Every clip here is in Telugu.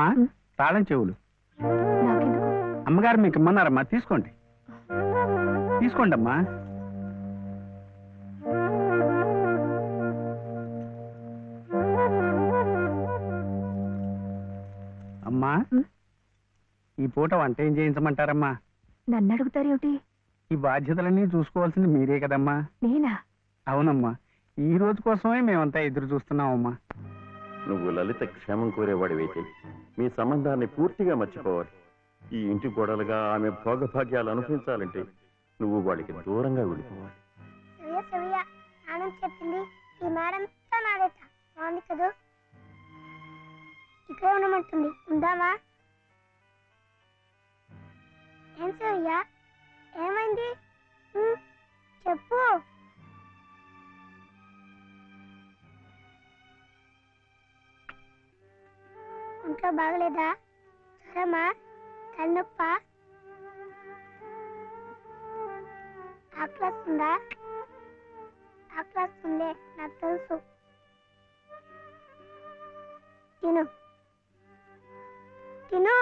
అమ్మా. తాళం చెవులు. అమ్మగారు మీకు ఇమ్మన్నారమ్మా తీసుకోండి. తీసుకోండి అమ్మా అమ్మా? ఈ పూట వంట ఏం చేయించమంటారమ్మా? నన్ను అడుగుతారేమిటి ఈ బాధ్యతలన్నీ చూసుకోవాల్సింది మీరే కదమ్మా. నేనా? అవునమ్మా ఈ రోజు కోసమే మేమంతా ఎదురు చూస్తున్నామమ్మా. నువ్వు లలిత క్షేమం కోరేవాడివైతే మీ సంబంధాన్ని పూర్తిగా మర్చిపోవాలి. ఈ ఇంటి గోడలుగా ఆమె భోగభాగ్యాలు అనుభవించాలంటే నువ్వు వాడికి దూరంగా వెళ్ళిపోవాలి. చెప్పింది ఈ మేడం తో నాదేట. బాగుంది కదూ? ఇక్కడే ఉండమంటుంది. ఉందామా? ఏం సవ్య ఏమైంది? చెప్పు. ఒంట్లో బాగలేదా? జ్వరమా తలనొప్ప? ఆకలిస్తుందా ఆకలిస్తుందే నాకు తెలుసు. తిను. తిను.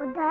వద్దా?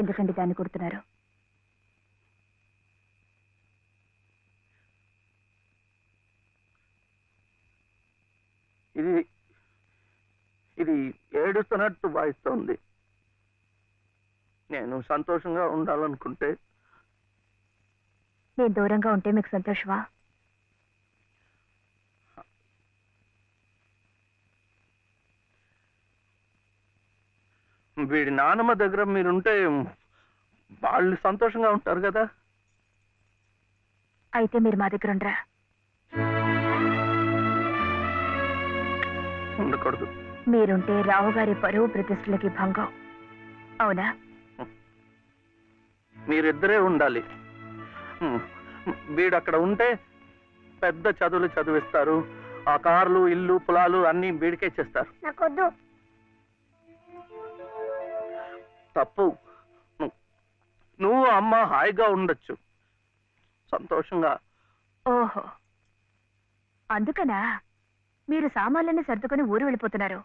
ఎందుకండి దాన్ని కొడుతున్నారు? ఇది ఇది ఏడుస్తున్నట్టు భావిస్తోంది నేను సంతోషంగా ఉండాలనుకుంటే. నేను దూరంగా ఉంటే మీకు సంతోషమా? వీడి నానమ్మ దగ్గర మీరుంటే వాళ్ళు సంతోషంగా ఉంటారు కదా. అయితే మీరు మా దగ్గర ఉండరా? ఉండకూడదు. మీరుంటే రావు గారి పరువు ప్రతిష్టలకి భంగం. అవునా? మీరిద్దరే ఉండాలి. వీడు అక్కడ ఉంటే పెద్ద చదువులు చదివిస్తారు. ఆ కార్లు ఇల్లు పొలాలు అన్ని వీడికే చేస్తారు. నాకొద్దు. తప్పు. నువ్వు అమ్మ హాయిగా ఉండొచ్చు. సంతోషంగా. ఓహో. అందుకనా? మీరు సామాన్లన్నీ సర్దుకొని ఊరు వెళ్ళిపోతున్నారు.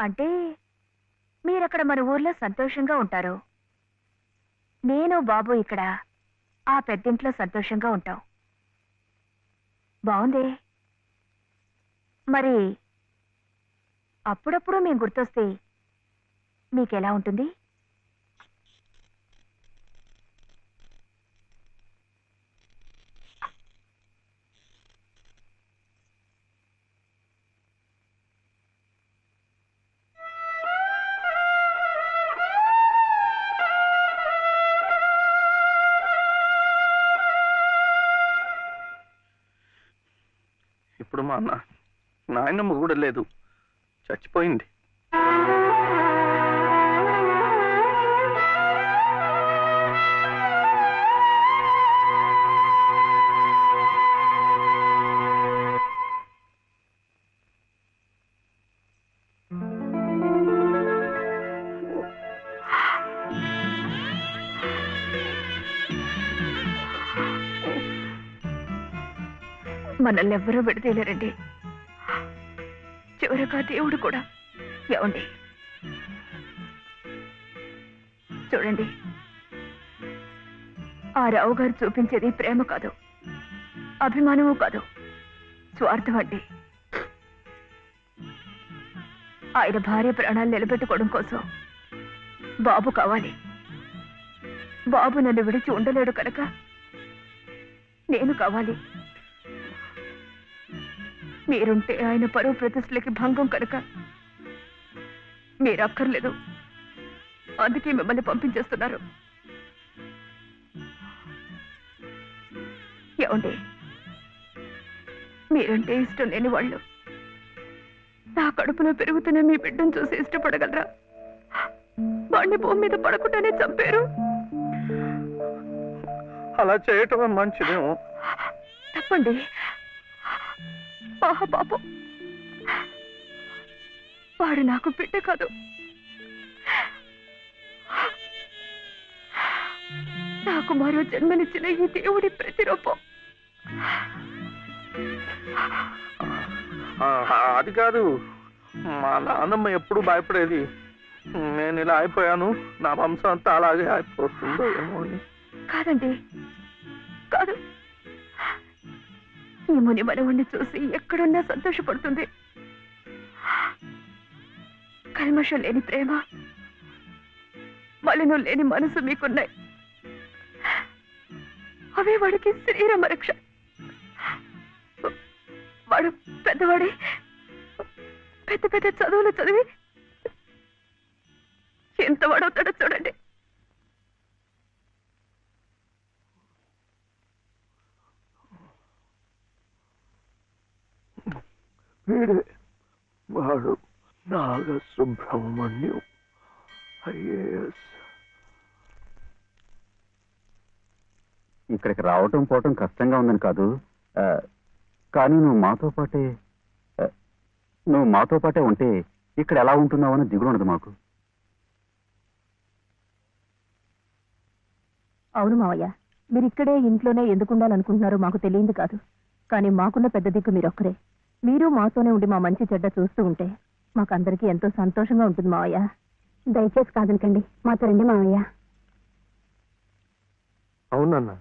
అంటే మీరక్కడ మన ఊర్లో సంతోషంగా ఉంటారు. నేను బాబు ఇక్కడ ఆ పెద్దింట్లో సంతోషంగా ఉంటాం. బాగుంది మరి అప్పుడప్పుడు మేము గుర్తొస్తే మీకెలా ఉంటుంది? ఇప్పుడు మా నా- నాయనమ్మ కూడా లేదు. చచ్చిపోయింది. మనల్ని ఎవ్వరూ విడదీయలేరండి. చివరగా దేవుడు కూడా. ఏమండి? చూడండి. ఆ రావు గారు చూపించేది ప్రేమ కాదు. అభిమానము కాదు. స్వార్థం అండి. ఆయన భార్య ప్రాణాలు నిలబెట్టుకోవడం కోసం బాబు కావాలి. బాబు నన్ను విడిచి ఉండలేడు కనుక నేను కావాలి. మీరుంటే ఆయన పరువు ప్రతిష్టలకి భంగం కనుక మీరు అక్కర్లేదు అందుకే మిమ్మల్ని పంపించేస్తున్నారు. ఏమండి? మీరంటే ఇష్టం లేని వాళ్ళు. నా కడుపులో పెరుగుతున్న మీ బిడ్డను చూసి ఇష్టపడగలరా? వాడిని భూమి మీద పడకుండానే చంపారు. అలా చేయటం మంచిదేమో. తప్పండి. పాప పాపం. వాడు నాకు బిడ్డ కాదు. నాకు మరో జన్మనిచ్చిన ఈ దేవుడి ప్రతిరూపం. అది కాదు. మా నాన్నమ్మ ఎప్పుడు భయపడేది. నేను ఇలా అయిపోయాను. నా వంశం అంతా అలాగే అయిపోతుందో ఏమో అని. కాదండి. కాదు. ఈ ముని మనవుణ్ణి చూసి ఎక్కడున్నా సంతోషపడుతుంది? కల్మషం లేని ప్రేమ మలినం లేని మనసు మీకున్నాయి. అవే వాడికి శ్రీరామ రక్ష. వాడు పెద్దవాడి. పెద్ద పెద్ద చదువులు చదివి ఎంత వాడవుతాడో చూడండి. వీడే వాడు నాగ సుబ్రహ్మణ్యం ఐఏఎస్ ఇక్కడికి రావటం పోవటం కష్టంగా ఉందని కాదు. ఆ, కానీ నువ్వు మాతో పాటే ఆ, నువ్వు మాతో పాటే ఉంటే ఇక్కడ ఎలా ఉంటున్నావు అని దిగులు ఉండదు మాకు. అవును మావయ్య మీరు ఇక్కడే ఇంట్లోనే ఎందుకు ఉండాలనుకుంటున్నారో మాకు తెలియదు కాదు. కానీ మాకున్న పెద్ద దిక్కు మీరొక్కరే. మీరు మాతోనే ఉండి మా మంచి చెడ్డ చూస్తూ ఉంటే మాకందరికీ ఎంతో సంతోషంగా ఉంటుంది మావయ్య దయచేసి కాదనకండి మాతో రండి మావయ్య అవునన్న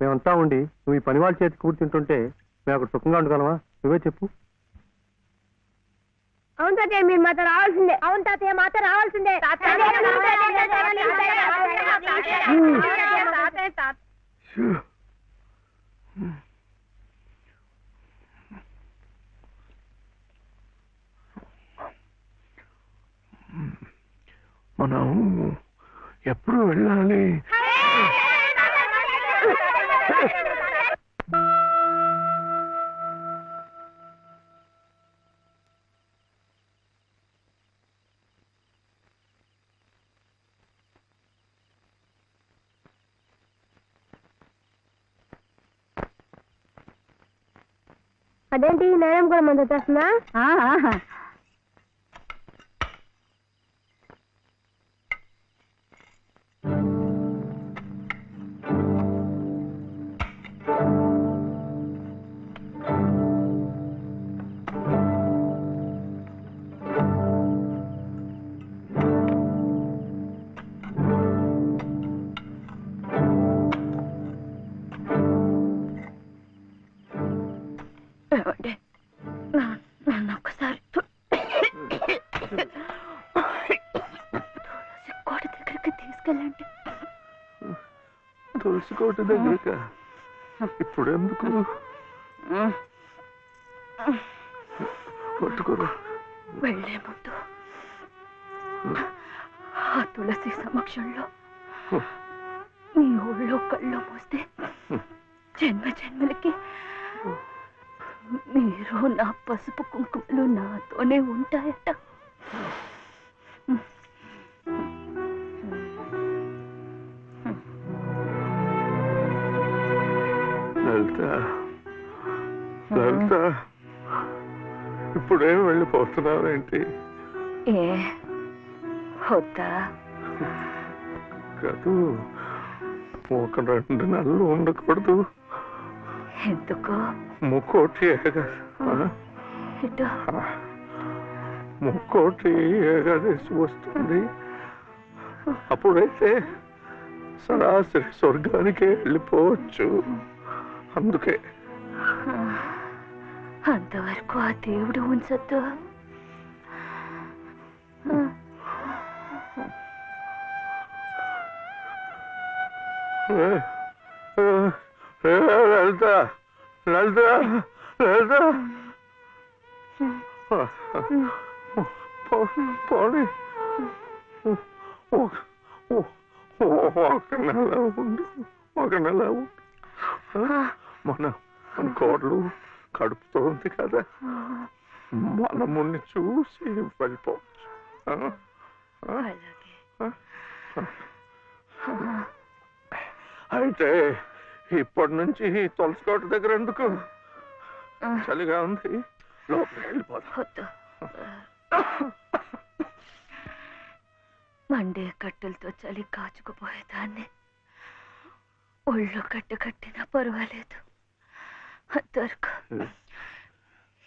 మేమంతా ఉండి నువ్వు ఈ పని వాళ్ళ చేతి కూర్చుంటుంటే మేము అక్కడ సుఖంగా ఉండగలమా నువ్వే చెప్పు అవును తాతయ్య మీరు మాతో రావాల్సిందే అవును తాతయ్య మాతో రావాల్సిందే మనం ఎప్పుడు వెళ్ళాలి? అదేంటి నేరం కూడా మంది వచ్చేస్తుందా? తులసి కోట దగ్గరక ఇప్పుడు ఎందుకు? పట్టుకోరు. వెళ్ళే ముందు. ఆ తులసి సమక్షంలో మీ ఊళ్ళో కళ్ళు మూస్తే జన్మ జన్మలకి మీరు నా పసుపు కుంకుమలు నాతోనే ఉంటాయట. లలిత లలిత ఇప్పుడేం వెళ్ళిపోతున్నావేంటి ఏ వద్దా? కాదు ఒక రెండు నెలలు ఉండకూడదు. ఎందుకు? ముక్కోటి ముక్కోటి ఏకాదశి వస్తుంది. అప్పుడైతే సరాసరి స్వర్గానికే వెళ్ళిపోవచ్చు. అందుకే. అంతవరకు ఆ దేవుడు ఉంచొద్దు. లలిత లలిత లలిత. పోనీ. ఒక నెల ఉండు ఒక నెల ఉండు. మన మన కోడలు కడుపుతోంది కదా. మనముని చూసి వెళ్ళిపోవచ్చు? అయితే ఇప్పటి నుంచి ఈ తులసి కోట దగ్గర ఎందుకు? చలిగా ఉంది. లోపలికి మండే కట్టెలతో చలి కాచుకుపోయేదాన్ని ఒళ్ళు కట్టు కట్టినా పర్వాలేదు. అంతవరకు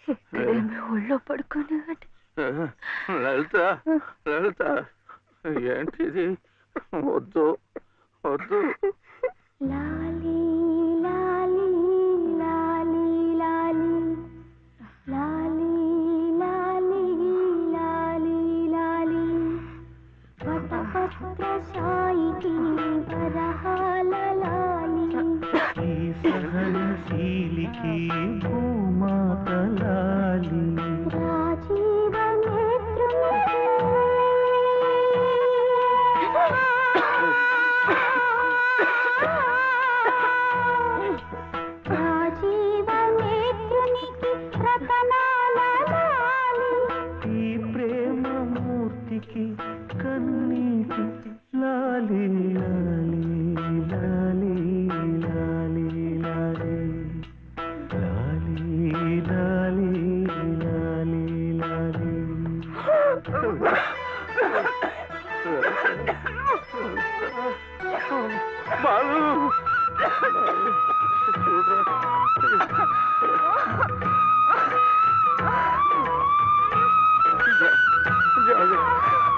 ఇక్కడేమి ఒళ్ళో పడుకునేవాడి లలిత లలిత ఏంటిది? వద్దు వద్దు. లాలీ she 마루 야, 야.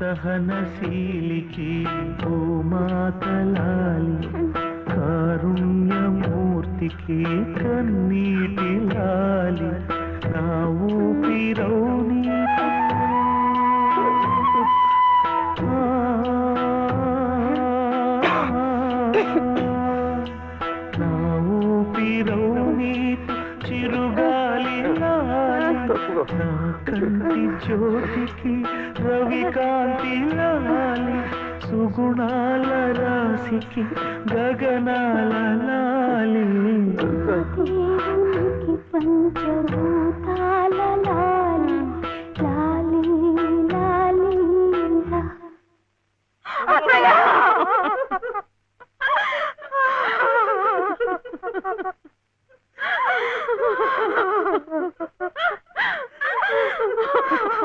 సహనశీలికి ఓ మాతలాలి కారుణ్యమూర్తికి కన్నీటి లాలి. నా ఊపిరౌ నీకు లాలి నా కంటి జ్యోతికి రవికాంతి లాలి సుగుణాల రాశికి గగనాల లాలి దేవునికి పంచభూతాల లాలి లాలి లాలి లా.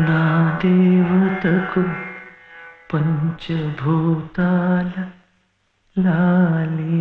నా దేవతకు పంచభూతాల లాలి